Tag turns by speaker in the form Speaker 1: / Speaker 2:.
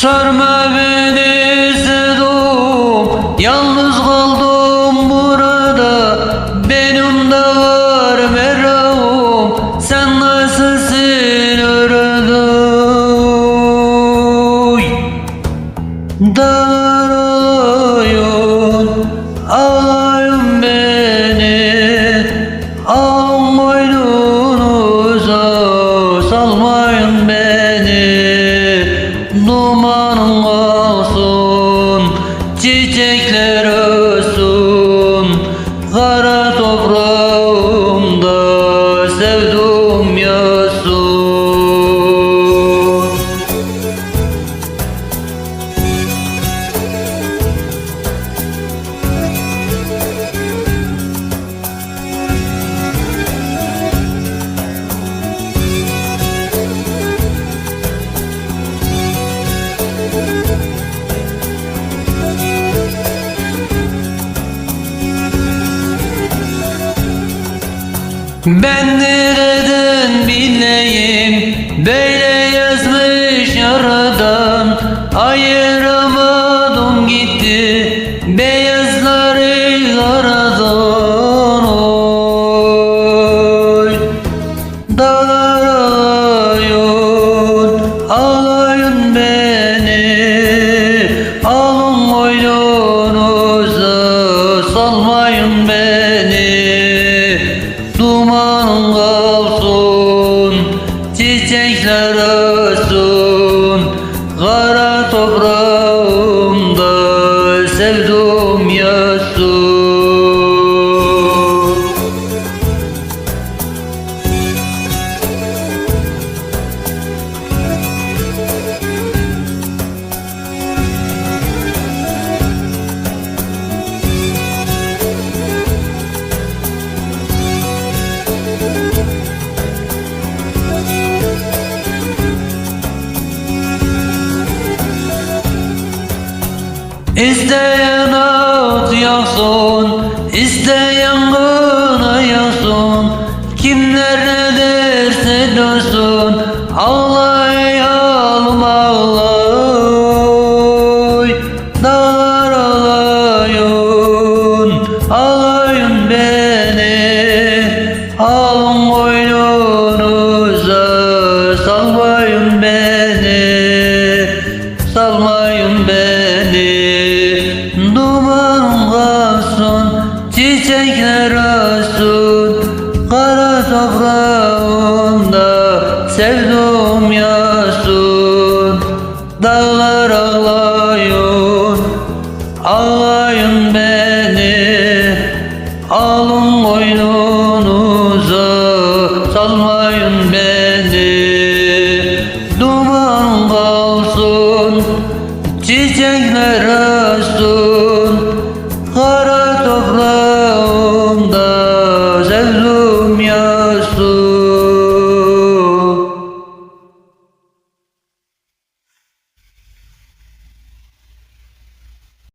Speaker 1: Sarma beni sevdum Yalnız kaldım burada. Benim de var merakım Sen nasılsın orada Dağlar olayım Ağlayın beni. Ağın boynunuza Salmayın Çiçekler Ben nereden bileyim? Böyle yazmış yaradan Ayıramadım gitti. Beyazları aradan Oy. Dağlar Çiçekler olsun Kara toprağımda Sevdum yasun İsteyen at yaksın, isteyen kına yaksın. Kimler ne derse desin, ağlay Sevdum yasun Dağlar ağlayın. Ağlayın beni Alın koynunuza Salmayın beni.